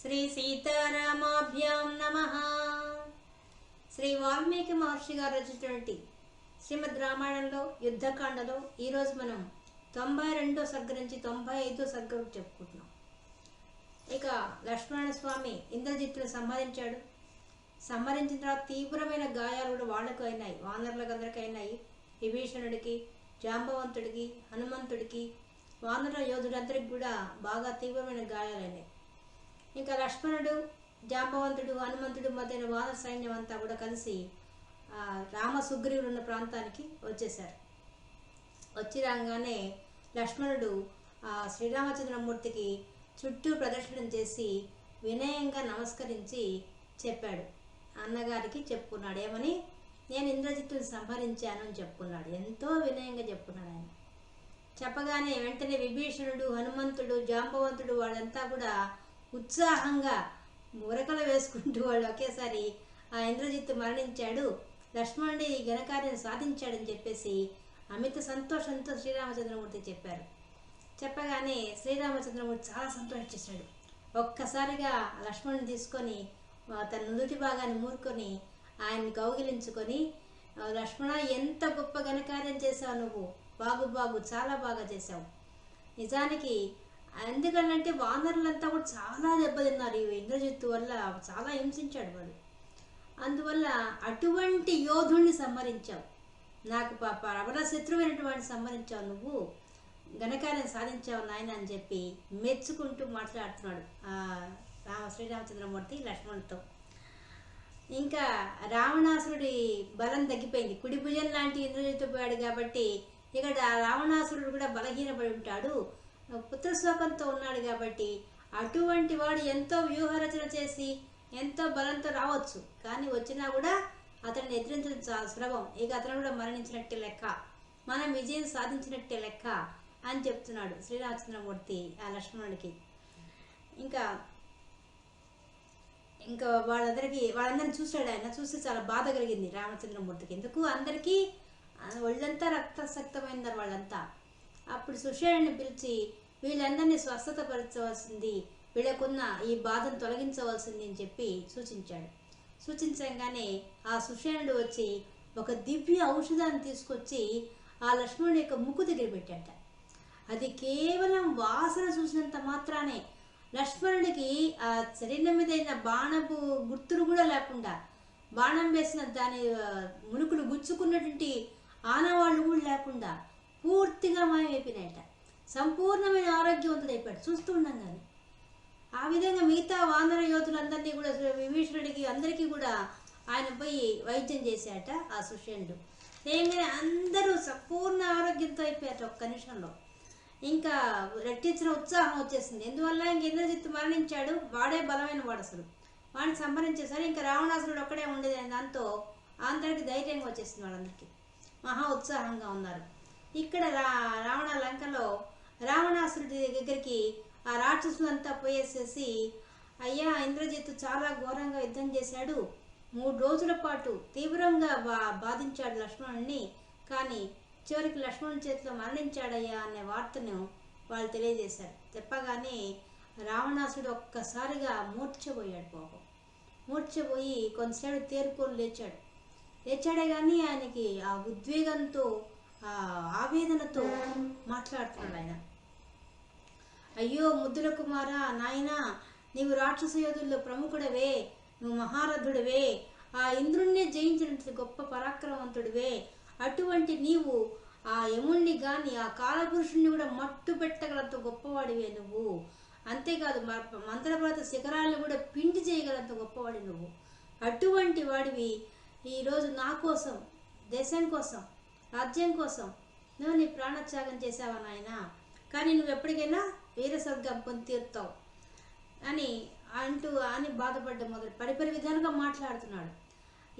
శ్రీ సీతారామాభ్యాం నమ. శ్రీ వాల్మీకి మహర్షి గారు రచించినటువంటి శ్రీమద్ రామాయణంలో యుద్ధకాండలో ఈరోజు మనం తొంభై రెండో సర్గ నుంచి తొంభై ఐదో సర్గ చెప్పుకుంటున్నాం. ఇక లక్ష్మణ స్వామి ఇంద్రజిత్తును సంహరించాడు. సంహరించిన తర్వాత తీవ్రమైన గాయాలు కూడా వాళ్ళకు అయినాయి వానరులకు అందరికీ అయినాయి. విభీషణుడికి జాంబవంతుడికి హనుమంతుడికి వానర యోధుడందరికి కూడా బాగా తీవ్రమైన గాయాలైనాయి ఇంకా లక్ష్మణుడు జాంబవంతుడు హనుమంతుడు మధ్యన వానర సైన్యం అంతా కూడా కలిసి రామ సుగ్రీవుడు ఉన్న ప్రాంతానికి వచ్చేసారు వచ్చి రాగానే లక్ష్మణుడు శ్రీరామచంద్రమూర్తికి చుట్టూ ప్రదక్షిణం చేసి వినయంగా నమస్కరించి చెప్పాడు. అన్నగారికి చెప్పుకున్నాడు ఏమని? నేను ఇంద్రజిత్తుని సంహరించాను అని చెప్పుకున్నాడు. ఎంతో వినయంగా చెప్పుకున్నాడు ఆయన. చెప్పగానే వెంటనే విభీషణుడు హనుమంతుడు జాంబవంతుడు వాళ్ళంతా కూడా ఉత్సాహంగా మురకలు వేసుకుంటూ వాళ్ళు ఒకేసారి ఆ ఇంద్రజిత్ మరణించాడు. లక్ష్మణుడి ఈ ఘనకార్యం సాధించాడని చెప్పేసి అమిత సంతోషంతో శ్రీరామచంద్రమూర్తి చెప్పారు. చెప్పగానే శ్రీరామచంద్రమూర్తి చాలా సంతోషించాడు ఒక్కసారిగా లక్ష్మణుని తీసుకొని తన నుదుటి భాగాన్ని మూరుకొని ఆయన్ని కౌగిలించుకొని లక్ష్మణ ఎంత గొప్ప ఘనకార్యం చేశావు నువ్వు! బాగు బాగు చాలా బాగా చేశావు. నిజానికి ఎందుకంటే వానరులంతా కూడా చాలా దెబ్బతిన్నారు ఈ ఇంద్రజిత్తు వల్ల చాలా హింసించాడు వాడు. అందువల్ల అటువంటి యోధుణ్ణి సంహరించావు. నాకు పాప రమణ శత్రువైనటువంటి సంహరించావు నువ్వు. ఘనకార్యం సాధించావు నాయన అని చెప్పి మెచ్చుకుంటూ మాట్లాడుతున్నాడు రామ శ్రీరామచంద్రమూర్తి లక్ష్మణులతో. ఇంకా రావణాసురుడి బలం తగ్గిపోయింది. కుడి భుజం లాంటి ఇంద్రజిత్తు పోయాడు కాబట్టి ఇక్కడ రావణాసురుడు కూడా బలహీనపడి ఉంటాడు. పుత్రశోకంతో ఉన్నాడు కాబట్టి అటువంటి వాడు ఎంతో వ్యూహరచన చేసి ఎంతో బలంతో రావచ్చు. కానీ వచ్చినా కూడా అతన్ని ఎదిరించడం చాలా సులభం. ఇక అతను కూడా మరణించినట్టే లెక్క. మనం విజయం సాధించినట్టే లెక్క అని చెప్తున్నాడు శ్రీరామచంద్రమూర్తి ఆ లక్ష్మణుడికి. ఇంకా ఇంకా వాళ్ళందరికీ వాళ్ళందరిని చూశాడు ఆయన. చూస్తే చాలా బాధ కలిగింది రామచంద్రమూర్తికి. ఎందుకు? అందరికీ ఒళ్ళంతా రక్తసక్తమైనారు వాళ్ళంతా. అప్పుడు సుషేణుని పిలిచి వీళ్ళందరినీ స్వస్థత పరచవలసింది వీళ్ళకున్న ఈ బాధను తొలగించవలసింది అని చెప్పి సూచించాడు. సూచించగానే ఆ సుషేణుడు వచ్చి ఒక దివ్య ఔషధాన్ని తీసుకొచ్చి ఆ లక్ష్మణుడి యొక్క ముక్కు దగ్గర పెట్టాట అది కేవలం వాసన చూసినంత మాత్రానే లక్ష్మణుడికి ఆ శరీరం మీద అయిన బాణపు గుర్తులు కూడా లేకుండా బాణం వేసిన దాని మునుకులు గుచ్చుకున్నటువంటి ఆనవాళ్ళు కూడా లేకుండా పూర్తిగా మాయమైపోయినాయట. సంపూర్ణమైన ఆరోగ్యవంతుడైపోయాడు చూస్తూ ఉండంగానే. ఆ విధంగా మిగతా వానర యోధులందరినీ కూడా విభీషణుడికి అందరికీ కూడా ఆయన పోయి వైద్యం చేశాట ఆ సుషేణుడు ఏంగానే అందరూ సంపూర్ణ ఆరోగ్యంతో అయిపోయారు ఒక్క నిమిషంలో. ఇంకా రెట్టించిన ఉత్సాహం వచ్చేసింది. ఎందువల్ల ఇంక ఇంద్రజిత్తు మరణించాడు? వాడే బలమైన వాడు అసలు. వాడిని సంహరించేసరి ఇంకా రావణాసురుడు ఒక్కడే ఉండేది దాంతో అందరికి ధైర్యంగా వచ్చేసింది వాళ్ళందరికీ. మహా ఉత్సాహంగా ఉన్నారు. ఇక్కడ రా రావణ లంకలో రావణాసురుడి దగ్గరికి ఆ రాక్షసులంతా పోయేసేసి అయ్యా ఇంద్రజిత్తు చాలా ఘోరంగా యుద్ధం చేశాడు. మూడు రోజుల పాటు తీవ్రంగా బా బాధించాడు లక్ష్మణుడిని కానీ చివరికి లక్ష్మణుని చేతిలో మరణించాడయ్యా అనే వార్తను వాళ్ళు తెలియజేశారు. చెప్పగానే రావణాసుడు ఒక్కసారిగా మూర్చబోయాడు పాపం. మూర్ఛపోయి కొంతసేపు తేరుకొని లేచాడు. లేచాడే కానీ ఆయనకి ఆ ఉద్వేగంతో ఆ ఆవేదనతో మాట్లాడుతున్నాడు ఆయన. అయ్యో ముద్దుల కుమారా నాయనా నీవు రాక్షస యోధుల్లో ప్రముఖుడవే నువ్వు మహారథుడివే ఆ ఇంద్రుణ్ణి జయించినట్టు గొప్ప పరాక్రమవంతుడివే. అటువంటి నీవు ఆ యముణ్ణి కానీ ఆ కాలపురుషుణ్ణి కూడా మట్టు పెట్టగలంత గొప్పవాడివే నువ్వు. అంతేకాదు మ- మంత్రపర్వత శిఖరాలను కూడా పిండి చేయగలంత గొప్పవాడి నువ్వు. అటువంటి వాడివి ఈరోజు నా కోసం దేశం కోసం రాజ్యం కోసం నువ్వు నీ ప్రాణత్యాగం చేసావా నాయనా? కానీ నువ్వు ఎప్పటికైనా వేరే స్వర్గం పొంది తీరుతావు. అని అంటూ అని బాధపడ్డ మొదలు పరిపరి విధాలుగా మాట్లాడుతున్నాడు.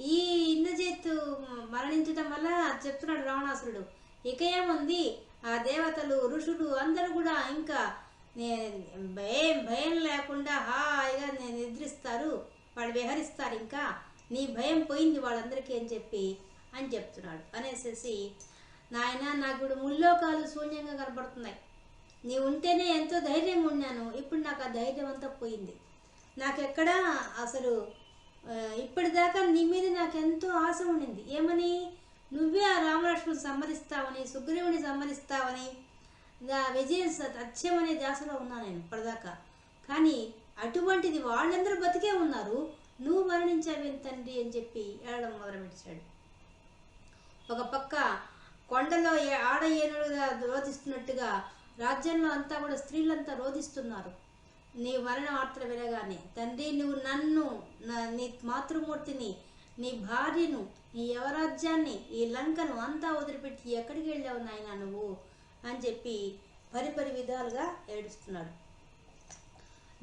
ఈ ఇంద్రజిత్తు మరణించడం వల్ల చెప్తున్నాడు రావణాసురుడు. ఇక ఏముంది ఆ దేవతలు ఋషులు అందరూ కూడా ఇంకా భయం భయం లేకుండా హాయిగా నేను నిద్రిస్తారు. వాళ్ళు విహరిస్తారు ఇంకా. నీ భయం పోయింది వాళ్ళందరికీ అని చెప్పి అని చెప్తున్నాడు. అనేసేసి నాయన నాకు ఇప్పుడు ముల్లోకాలు శూన్యంగా కనబడుతున్నాయి నీ ఉంటేనే ఎంతో ధైర్యంగా ఉన్నాను. ఇప్పుడు నాకు ఆ ధైర్యం అంతా పోయింది. నాకెక్కడా అసలు ఇప్పటిదాకా నీ మీద నాకు ఎంతో ఆశ ఉండింది. ఏమని? నువ్వే ఆ రామలక్ష్మణ్ సంహరిస్తావని సుగ్రీవుని సంహరిస్తావని నా విజయం స- అనే ధ్యాసలో ఉన్నా నేను ఇప్పటిదాకా. కానీ అటువంటిది వాళ్ళందరూ బతికే ఉన్నారు. నువ్వు మరణించావేం తండ్రి అని చెప్పి ఏడడం మొదలుపెట్టాడు. ఒక పక్క కొండలో ఏ- ఆడ ఏనుగుగా రోధిస్తున్నట్టుగా రాజ్యంలో అంతా కూడా స్త్రీలంతా రోధిస్తున్నారు. నీ మరణ వార్తలు వినగానే తండ్రి నువ్వు నన్ను నీ మాతృమూర్తిని నీ భార్యను నీ యవరాజ్యాన్ని ఈ లంకను అంతా వదిలిపెట్టి ఎక్కడికి వెళ్ళావు నాయన నువ్వు? అని చెప్పి పరిపరి విధాలుగా ఏడుస్తున్నాడు.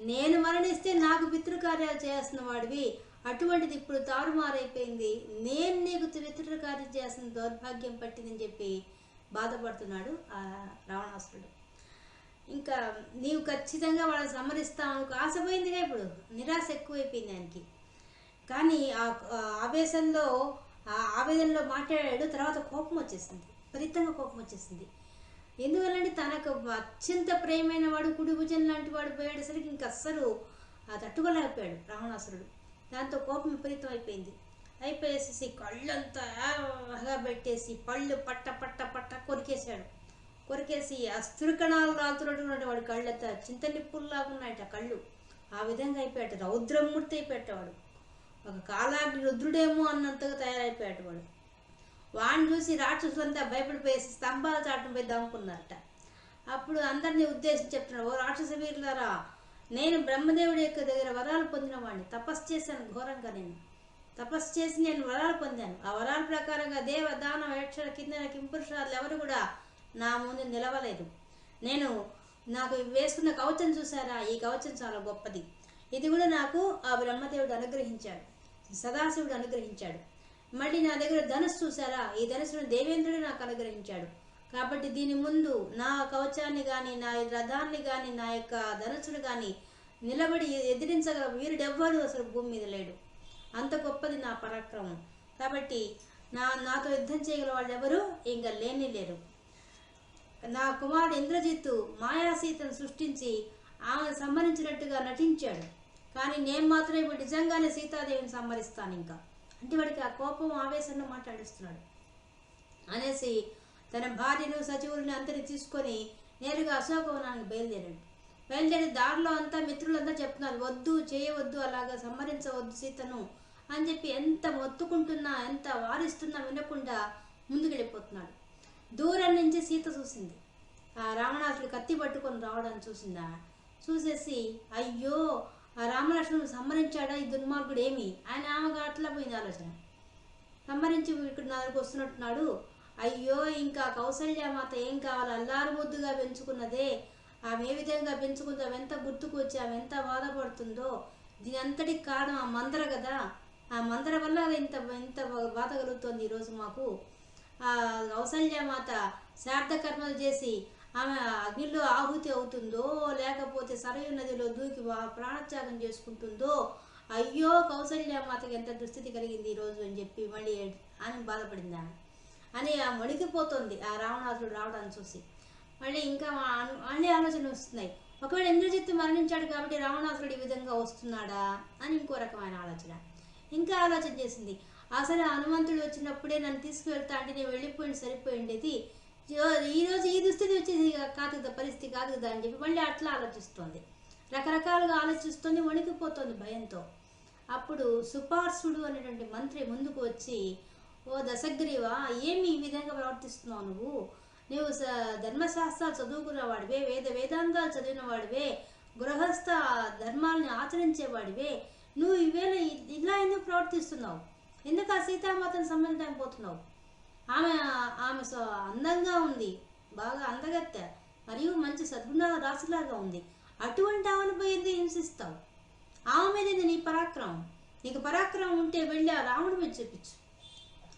నేను మరణిస్తే నాకు పితృకార్యాలు చేస్తున్న వాడివి. అటువంటిది ఇప్పుడు తారుమారైపోయింది. నేను నీకు పితృకార్యం చేస్తున్న దౌర్భాగ్యం పట్టిందని చెప్పి బాధపడుతున్నాడు ఆ రావణాసురుడు. ఇంకా నీవు ఖచ్చితంగా వాళ్ళని సమరిస్తావు ఆశపోయిందిగా ఇప్పుడు. నిరాశ ఎక్కువైపోయింది దానికి కానీ ఆ ఆవేశంలో ఆ ఆవేదనలో మాట్లాడాడు తర్వాత కోపం వచ్చేసింది. ఫలితంగా కోపం వచ్చేసింది. ఎందువల్లంటే తనకు అత్యంత ప్రేమైన వాడు కుడి లాంటి వాడు పోయేటసరికి ఇంక అస్సలు ఆ తట్టుకోలేకపోయాడు రావణాసురుడు దాంతో కోపం విపరీతం అయిపోయింది. అయిపోయేసేసి కళ్ళంతా పెట్టేసి పళ్ళు పట్ట పట్ట పట్ట కొరికేశాడు. కొరికేసి అస్త్రకణాలు రాలుతున్నటువంటి వాడి కళ్ళెత్త చింత నిప్పుల్లాగా ఉన్నాయట కళ్ళు. ఆ విధంగా అయిపోయాట రౌద్రమూర్తి అయిపోయేటవాడు ఒక కాలాగ్ని రుద్రుడేమో అన్నంతగా తయారైపోయాట వాడు. వాడిని చూసి రాక్షసులంతా భయపడిపోయేసి స్తంభాల చాటును పోయి దమ్ముకున్నారట. అప్పుడు అందరినీ ఉద్దేశించి చెప్తున్నాడు ఓ రాక్షస వీరులారా నేను బ్రహ్మదేవుడి యొక్క దగ్గర వరాలు పొందిన వాడిని తపస్సు చేశాను ఘోరంగా నేను. తపస్సు చేసి నేను వరాలు పొందాను. ఆ వరాల ప్రకారంగా దేవ దాన వేక్ష కింద కింపురుషాలు ఎవరు కూడా నా ముందు నిలవలేదు. నేను నాకు వేసుకున్న కవచం చూసారా ఈ కవచం చాలా గొప్పది. ఇది కూడా నాకు ఆ బ్రహ్మదేవుడు అనుగ్రహించాడు. సదాశివుడు అనుగ్రహించాడు. మళ్ళీ నా దగ్గర ధనుసు చూసారా ఈ ధనుసును దేవేంద్రుడు నాకు అనుగ్రహించాడు. కాబట్టి దీని ముందు నా కవచాన్ని కానీ నా రథాన్ని కానీ నా యొక్క ధనుసును కానీ నిలబడి ఎదిరించగల వీరుడెవ్వడు అసలు భూమి మీద లేడు. అంత గొప్పది నా పరాక్రమం. కాబట్టి నా నాతో యుద్ధం చేయగల వాళ్ళు ఎవరు ఇంకా లేని లేరు. నా కుమారుడు ఇంద్రజిత్తు మాయాసీతను సృష్టించి ఆమెను సంహరించినట్టుగా నటించాడు. కానీ నేను మాత్రం ఇప్పుడు నిజంగానే సీతాదేవిని సంహరిస్తాను ఇంకా. అంటే వాడికి ఆ కోపం ఆవేశంలో మాట్లాడిస్తున్నాడు. అనేసి తన భార్యను సచివులను అందరిని తీసుకొని నేరుగా అశోకవనానికి బయలుదేరాడు. బయలుదేరి దారిలో అంతా మిత్రులంతా చెప్తున్నారు వద్దు చేయవద్దు అలాగా సంహరించవద్దు సీతను అని చెప్పి ఎంత మొత్తుకుంటున్నా ఎంత వారిస్తున్నా వినకుండా ముందుకెళ్ళిపోతున్నాడు. దూరం నుంచి సీత చూసింది. ఆ రావణాసుడు కత్తి పట్టుకొని రావడాన్ని చూసిందా? చూసేసి అయ్యో ఆ రామలక్ష్మణుడు సంహరించాడా? ఈ దుర్మార్గుడు ఏమి? ఆయన ఆమెకు అట్లా పోయింది ఆలోచన. సంహరించి ఇక్కడ నా దగ్గరకు వస్తున్నట్టున్నాడు. అయ్యో ఇంకా కౌసల్యమాత ఏం కావాలి? అల్లారు ముద్దుగా పెంచుకున్నదే. ఆమె ఏ విధంగా పెంచుకుందో ఆమె ఎంత గుర్తుకు వచ్చి ఆమె ఎంత బాధపడుతుందో. దీని అంతటికి కారణం ఆ మందర కదా. ఆ మందర వల్ల అది ఇంత ఇంత బాధ కలుగుతోంది ఈరోజు మాకు. కౌసల్యమాత శాబ్ద కర్మలు చేసి ఆమె అగ్నిలో ఆహుతి అవుతుందో లేకపోతే సరయు నదిలో దూకి ప్రాణత్యాగం చేసుకుంటుందో అయ్యో కౌసల్యమాతకి ఎంత దుస్థితి కలిగింది ఈరోజు అని చెప్పి మళ్ళీ అని బాధపడింది ఆమె. అని ఆ మణికిపోతుంది ఆ రావణాసుడు రావడాన్ని చూసి. మళ్ళీ ఇంకా అన్ని ఆలోచనలు వస్తున్నాయి. ఒకవేళ ఇంద్రజిత్తు మరణించాడు కాబట్టి రావణాసురుడు ఈ విధంగా వస్తున్నాడా అని ఇంకో రకమైన ఆలోచన. ఇంకా ఆలోచన చేసింది. అసలు హనుమంతుడు వచ్చినప్పుడే నన్ను తీసుకువెళ్తా అంటే నేను వెళ్ళిపోయింది సరిపోయిండేది. ఈరోజు ఈ దుస్థితి వచ్చేది కాదు కదా పరిస్థితి కాదు కదా అని చెప్పి మళ్ళీ అట్లా ఆలోచిస్తుంది. రకరకాలుగా ఆలోచిస్తుంది వణికిపోతుంది భయంతో. అప్పుడు సుపార్సుడు అనేటువంటి మంత్రి ముందుకు వచ్చి ఓ దశగ్రీవా ఏమి ఈ విధంగా ప్రవర్తిస్తున్నావు నువ్వు? నువ్వు స- ధర్మశాస్త్రాలు చదువుకున్న వాడివే వేద వేదాంతాలు చదివిన వాడివే గృహస్థ ధర్మాలని ఆచరించేవాడివే నువ్వు ఇవేళ ఇలా ఎందుకు ప్రవర్తిస్తున్నావు? ఎందుకు ఆ సీతామాతను సంబంధించడానికి పోతున్నావు? ఆమె ఆమె సో అందంగా ఉంది బాగా అందగత్త మరియు మంచి సద్గుణ రాశిలాగా ఉంది. అటువంటి ఆమెను ఎందుకు హింసిస్తావు? ఆమె మీద ఇది నీ పరాక్రమం. నీకు పరాక్రమం ఉంటే వెళ్ళి ఆ రాముడి మీద చూపించు.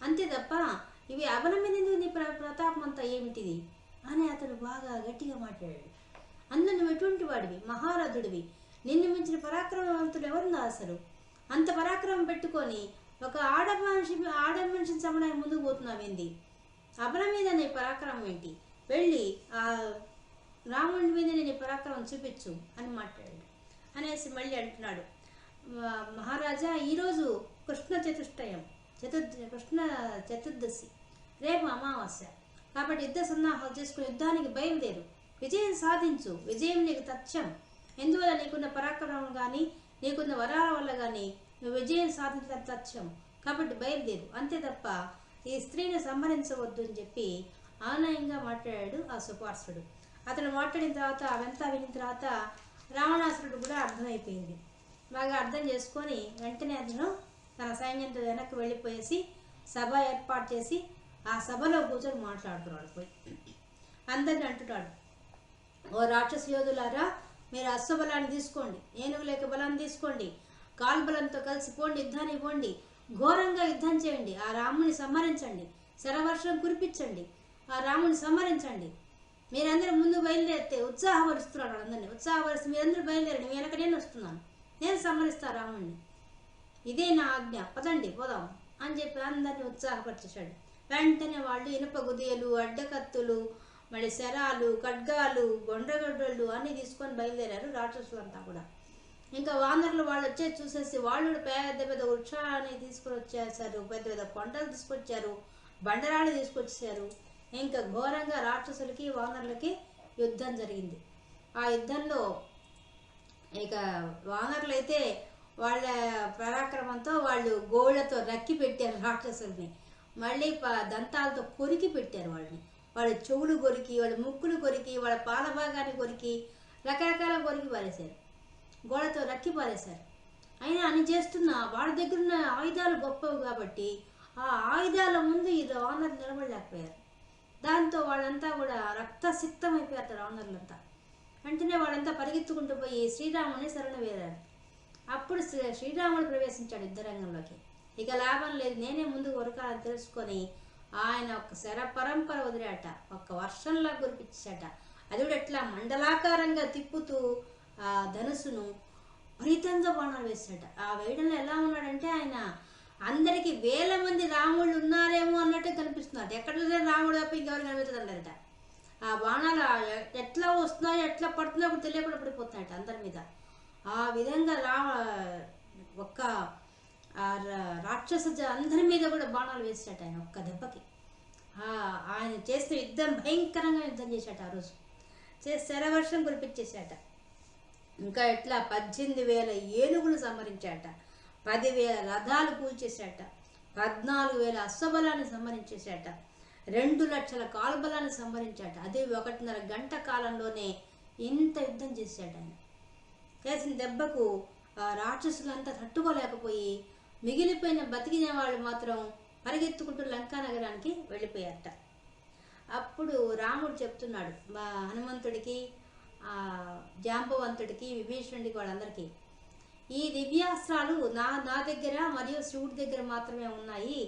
అంతే తప్ప ఇవి అవల మీద ఎందుకు నీ ప్ర ప్రతాపం అంతా ఏమిటిది? అని అతడు బాగా గట్టిగా మాట్లాడాడు. అందులో నువ్వు ఎటువంటి వాడివి? మహారథుడివి. నిన్ను మించిన పరాక్రమవంతులు ఎవరున్నా అసలు? అంత పరాక్రమం పెట్టుకొని ఒక ఆడ మనిషి ఆడ మనిషిని చంపడానికి ముందుకు పోతున్నావేంది అబల మీద నీ పరాక్రమం ఏంటి? వెళ్ళి ఆ రాముడి మీద నేను పరాక్రమం చూపించు అని మాట్లాడాడు. అనేసి మళ్ళీ అంటున్నాడు. మహారాజా ఈరోజు కృష్ణ చతుష్టయం చతుర్ కృష్ణ చతుర్దశి రేపు అమావాస్య. కాబట్టి యుద్ధ సన్నాహాలు చేసుకుని యుద్ధానికి బయలుదేరు. విజయం సాధించు. విజయం నీకు తథ్యం. ఎందువల్ల నీకున్న పరాక్రమం కానీ నీకున్న వరాల వల్ల కానీ నువ్వు విజయం సాధించడం తథ్యం కాబట్టి బయలుదేరు. అంతే తప్ప ఈ స్త్రీని సంహరించవద్దు అని చెప్పి ఆనయంగా మాట్లాడాడు ఆ సుపార్సుడు. అతను మాట్లాడిన తర్వాత అవంతా విని తర్వాత రావణాసురుడు కూడా అర్థమైపోయింది. బాగా అర్థం చేసుకొని వెంటనే అతను తన సైన్యంతో వెనక్కి వెళ్ళిపోయేసి సభ ఏర్పాటు చేసి ఆ సభలో కూర్చొని మాట్లాడుతున్నాడు పోయి. అందరిని అంటున్నాడు. ఓ రాక్షస యోధులారా మీరు అశ్వబలాన్ని తీసుకోండి. ఏనుగు లేక బలాన్ని తీసుకోండి. కాల్బలంతో కలిసి పోండి యుద్ధాన్ని పోండి. ఘోరంగా యుద్ధం చేయండి. ఆ రాముని సంహరించండి. శరవర్షం కురిపించండి. ఆ రాముని సంహరించండి. మీరందరూ ముందు బయలుదేరితే ఉత్సాహపరుస్తున్నాడు అందరినీ ఉత్సాహపరిస్తే మీరందరూ బయలుదేరండి. మీ వెనక నేను వస్తున్నాను. నేను సంహరిస్తా రాముణ్ణి. ఇదే నా ఆజ్ఞ. పదండి పోదాం అని చెప్పి అందరిని ఉత్సాహపరిచేశాడు. వెంటనే వాళ్ళు ఇనుప గుదియలు అడ్డకత్తులు మళ్ళీ శరాలు ఖడ్గాలు గొండ్రగడ్డలు అన్నీ తీసుకొని బయలుదేరారు రాక్షసులంతా కూడా. ఇంకా వానరులు వాళ్ళు వచ్చే చూసేసి వాళ్ళు పెద్ద పెద్ద వృక్షాలని తీసుకొని వచ్చేసారు పెద్ద పెద్ద కొండలు తీసుకొచ్చారు బండరాళ్ళు తీసుకొచ్చారు ఇంకా ఘోరంగా రాక్షసులకి వానరులకి యుద్ధం జరిగింది. ఆ యుద్ధంలో ఇక వానరులు అయితే వాళ్ళ పరాక్రమంతో వాళ్ళు గోళ్ళతో రక్కి పెట్టారు రాక్షసుల్ని. మళ్ళీ దంతాలతో కొరికి పెట్టారు వాళ్ళని. వాళ్ళ చెవులు కొరికి వాళ్ళ ముక్కులు కొరికి వాళ్ళ పాలభాగాన్ని కొరికి రకరకాల కొరికి పారేశారు. గోడతో రక్కి పారేశారు అయినా అని చేస్తున్న వాళ్ళ దగ్గర ఉన్న ఆయుధాలు గొప్పవి కాబట్టి ఆ ఆయుధాల ముందు ఈ రావణర్ నిలబడలేకపోయారు. దాంతో వాళ్ళంతా కూడా రక్తసిక్తమైపోయారు రావణర్లంతా వెంటనే వాళ్ళంతా పరిగెత్తుకుంటూ పోయి శ్రీరాముని శరణ వేరారు అప్పుడు శ్రీ శ్రీరాముడు ప్రవేశించాడు యుద్ధరంగంలోకి. ఇక లాభం లేదు నేనే ముందు ఉరకాలని తెలుసుకొని ఆయన ఒక శర పరంపర వదిలాట ఒక వర్షంలా కురిపించాట. అది కూడా ఎట్లా మండలాకారంగా తిప్పుతూ ఆ ధనుసును విపరీతంగా బాణాలు వేశాడు ఆ వేయడంలో ఎలా ఉన్నాడంటే ఆయన అందరికి వేల మంది రాముళ్ళు ఉన్నారేమో అన్నట్టు కనిపిస్తున్నాడు ఎక్కడ రాముడు తప్ప ఇంకెవరు కనిపించదంటారట ఆ బాణాలు ఎట్లా వస్తున్నాయో ఎట్లా పడుతున్నాయో కూడా తెలియకుండా పడిపోతున్నాయట అందరి మీద. ఆ విధంగా రా ఒక్క రా- రాక్షస అందరి మీద కూడా బాణాలు వేసాట ఆయన ఒక్క దెబ్బకి. ఆయన చేసిన యుద్ధం భయంకరంగా యుద్ధం చేశాట ఆ రోజు. చేసి శరవర్షం కురిపించేశాట ఇంకా ఎట్లా? పద్దెనిమిది వేల ఏనుగులు సంహరించాట పదివేల రథాలు కూల్చేశాట పద్నాలుగు వేల అశ్వబలాన్ని సంహరించేశాట రెండు లక్షల కాల్బలాన్ని సంహరించాట అదే ఒకటిన్నర గంట కాలంలోనే ఇంత యుద్ధం చేశాడు ఆయన. చేసిన దెబ్బకు ఆ రాక్షసులంతా తట్టుకోలేకపోయి మిగిలిపోయిన బతికిన వాళ్ళు మాత్రం పరిగెత్తుకుంటూ లంకా నగరానికి వెళ్ళిపోయారట. అప్పుడు రాముడు చెప్తున్నాడు మా హనుమంతుడికి జాంబవంతుడికి విభీషణుడికి వాళ్ళందరికీ. ఈ దివ్యాస్త్రాలు నా నా దగ్గర మరియు శివుడి దగ్గర మాత్రమే ఉన్నాయి.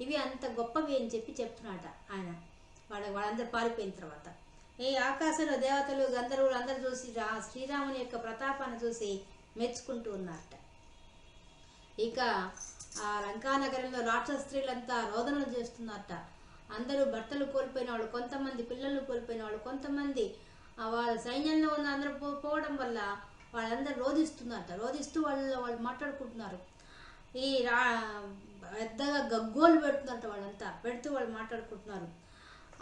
ఇవి అంత గొప్పవి అని చెప్పి చెప్తున్నాట ఆయన. వాళ్ళ వాళ్ళందరూ పారిపోయిన తర్వాత. ఈ ఆకాశంలో దేవతలు గంధర్వులు అందరూ చూసి రా శ్రీరాముని యొక్క ప్రతాపాన్ని చూసి మెచ్చుకుంటూ ఉన్నారట. ఇక ఆ లంకానగరంలో రాక్షస స్త్రీలంతా రోదనలు చేస్తున్నారట. అందరూ భర్తలు కోల్పోయిన వాళ్ళు కొంతమంది పిల్లలు కోల్పోయిన వాళ్ళు కొంతమంది వాళ్ళ సైన్యంలో ఉన్న అందరూ పో పోవడం వల్ల వాళ్ళందరూ రోధిస్తున్నారట. రోధిస్తూ వాళ్ళు వాళ్ళు మాట్లాడుకుంటున్నారు. ఈ రా పెద్దగా గగ్గోలు పెడుతున్నారట వాళ్ళంతా. పెడుతూ వాళ్ళు మాట్లాడుకుంటున్నారు.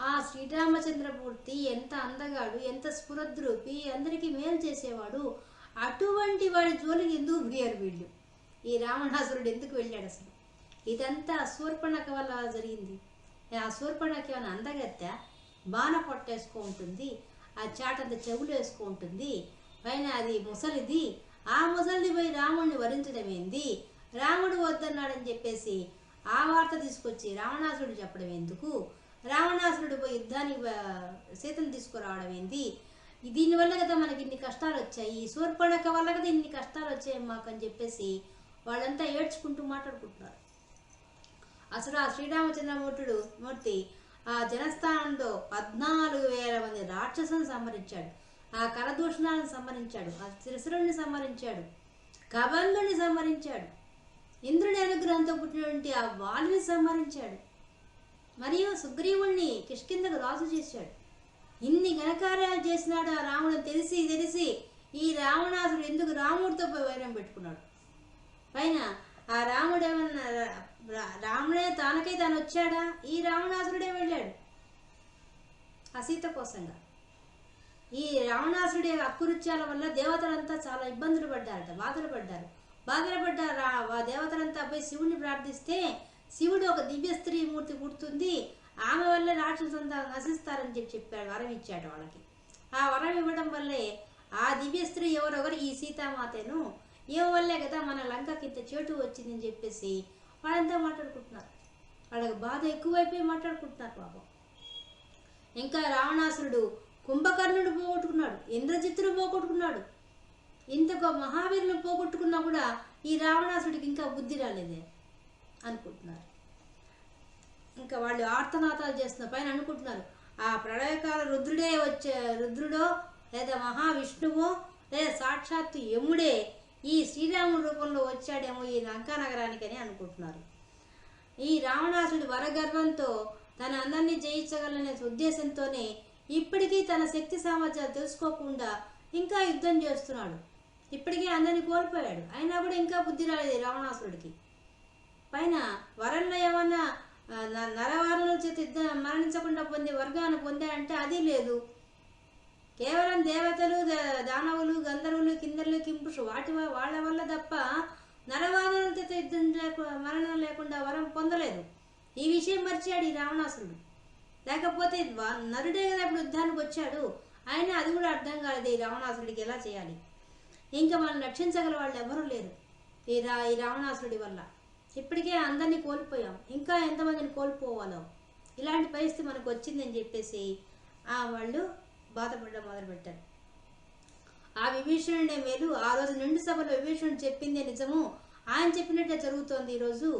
ఆ శ్రీరామచంద్రమూర్తి ఎంత అందగాడు ఎంత స్ఫురద్రూపి అందరికీ మేలు చేసేవాడు అటువంటి వాడి జోలికి ఎందుకు పోయారు వీళ్ళు? ఈ రావణాసురుడు ఎందుకు వెళ్ళాడు అసలు? ఇదంతా శూర్పణక వల్ల జరిగింది. ఆ సూర్పణకి ఏమైనా అందగత్త? బాణ పొట్టేసుకో ఉంటుంది. ఆ చాటంత చెవులు వేసుకుంటుంది పైన అది ముసలిది. ఆ ముసలిది పోయి రాముడిని వరించడం ఏంది? రాముడు వద్దన్నాడని చెప్పేసి ఆ వార్త తీసుకొచ్చి రావణాసురుడు చెప్పడం ఎందుకు? రావణాసురుడు పోయి యుద్ధానికి సీతను తీసుకురావడం ఏంది? దీనివల్ల కదా మనకి ఇన్ని కష్టాలు వచ్చాయి. ఈ శూర్పణక వల్ల కదా ఇన్ని కష్టాలు వచ్చాయి మాకు అని చెప్పేసి వాళ్ళంతా ఏడ్చుకుంటూ మాట్లాడుకుంటున్నారు. అసలు ఆ శ్రీరామచంద్రమూర్తుడు మూర్తి ఆ జనస్థానంలో పద్నాలుగు వేల మంది రాక్షసులను సంహరించాడు. ఆ కరదూషణాలను సంహరించాడు. ఆ త్రిశురుణ్ణి సంహరించాడు. కబంధుని సంహరించాడు. ఇంద్రుని అనుగ్రహంతో పుట్టినటువంటి ఆ వాలిని సంహరించాడు. మరియు సుగ్రీవుణ్ణి కిష్కిందకు రాజు చేశాడు. ఇన్ని ఘనకార్యాలు చేసినాడు ఆ రాముడు తెలిసి తెలిసి ఈ రావణాసుడు ఎందుకు రాముడితో పోయి వైరం పెట్టుకున్నాడు? పైన ఆ రాముడు ఏమన్నా రాముడే తానకై తాను వచ్చాడా ఈ రావణాసురుడే వెళ్ళాడు. ఆ కోసంగా. ఈ రావణాసురుడి అక్కురుత్యాల వల్ల దేవతలంతా చాలా ఇబ్బందులు పడ్డారట బాధలు పడ్డారు. బాధలు పడ్డారు? ఆ దేవతలంతా పోయి శివుడిని ప్రార్థిస్తే శివుడు ఒక దివ్య స్త్రీ మూర్తి పుడుతుంది. ఆమె వల్ల రాక్షసంతా నశిస్తారని చెప్పి చెప్పాడు వరం ఇచ్చాడు వాళ్ళకి. ఆ వరం ఇవ్వడం వల్లే ఆ దివ్య స్త్రీ ఎవరెవరు ఈ సీతామాతను. ఏం వల్లే కదా మన లంకకి ఇంత చేటు వచ్చిందని చెప్పేసి వాళ్ళంతా మాట్లాడుకుంటున్నారు. వాళ్ళకి బాధ ఎక్కువైపోయి మాట్లాడుకుంటున్నారు పాపం. ఇంకా రావణాసురుడు కుంభకర్ణుడు పోగొట్టుకున్నాడు ఇంద్రజిత్తుడు పోగొట్టుకున్నాడు. ఇంతకు మహావీరులు పోగొట్టుకున్నా కూడా ఈ రావణాసుడికి ఇంకా బుద్ధి రాలేదే అనుకుంటున్నారు. ఇంకా వాళ్ళు ఆర్తనాదాలు చేస్తున్న పైన అనుకుంటున్నారు. ఆ ప్రళయకాల రుద్రుడే వచ్చే రుద్రుడో లేదా మహావిష్ణువో లేదా సాక్షాత్తు యముడే ఈ శ్రీరాముడి రూపంలో వచ్చాడేమో ఈ లంకా నగరానికని అనుకుంటున్నారు. ఈ రావణాసుడి వరగర్వంతో తన అందరినీ జయించగలనే ఉద్దేశంతోనే ఇప్పటికీ తన శక్తి సామర్థ్యాలు తెలుసుకోకుండా ఇంకా యుద్ధం చేస్తున్నాడు. ఇప్పటికీ అందరినీ కోల్పోయాడు. అయినా కూడా ఇంకా బుద్ధి రాలేదు ఈ రావణాసురుడికి. పైన వరంలో ఏమన్నా న- నరవారుల చేత యుద్ధం మరణించకుండా పొందే వర్గాన్ని పొందాడంటే అది లేదు. కేవలం దేవతలు దానవులు గంధర్వులు కిందర్లు కింపుషు వాటి వాళ్ళ వల్ల తప్ప నరవాదనల యుద్ధం మరణం లేకుండా వరం పొందలేదు. ఈ విషయం మర్చాడు ఈ రావణాసురుడు. లేకపోతే నరుడే కదా ఇప్పుడు యుద్ధానికి వచ్చాడు. ఆయన అది కూడా అర్థం కాలేదు ఈ రావణాసురుడికి ఎలా చేయాలి. ఇంకా మనం రక్షించగల వాళ్ళు ఎవరూ లేరు ఈ రా ఈ రావణాసురుడి వల్ల. ఇప్పటికే అందరినీ కోల్పోయాం. ఇంకా ఎంతమందిని కోల్పోవాలో? ఇలాంటి పరిస్థితి మనకు వచ్చిందని చెప్పేసి ఆ వాళ్ళు బాధపడడం మొదలుపెట్టారు ఆ విభీషణుడే మేలు ఆ రోజు నిండు సభలో విభీషణుడు చెప్పిందే నిజము? ఆయన చెప్పినట్టే జరుగుతోంది ఈరోజు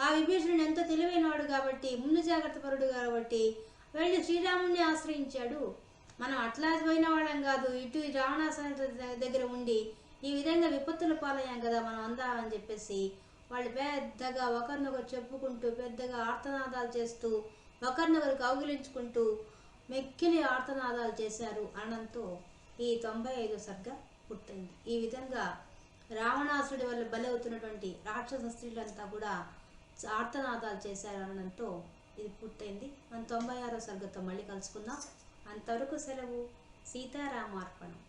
ఆ విభీషణుడు ఎంతో తెలివైనవాడు కాబట్టి ముందు జాగ్రత్త పరుడు కాబట్టి వెళ్ళి శ్రీరాముడిని ఆశ్రయించాడు. మనం అట్లా పోయిన వాళ్ళం కాదు. ఇటు రావణాసన దగ్గర ఉండి ఈ విధంగా విపత్తుల పాలయ్యాం కదా మనం అందామని చెప్పేసి వాళ్ళు పెద్దగా ఒకరినొకరు చెప్పుకుంటూ పెద్దగా ఆర్తనాదాలు చేస్తూ ఒకరినొకరు కౌగిలించుకుంటూ మెక్కిలి ఆర్తనాదాలు చేశారు అనడంతో ఈ తొంభై ఐదో సర్గ పుట్టింది ఈ విధంగా రావణాసుడి వల్ల బలవుతున్నటువంటి రాక్షస స్త్రీలంతా కూడా ఆర్తనాదాలు చేశారు అనడంతో ఇది పూర్తయింది. మన తొంభై ఆరో సర్గతో మళ్ళీ కలుసుకుందాం. అంతవరకు సెలవు. సీతారామార్పణం.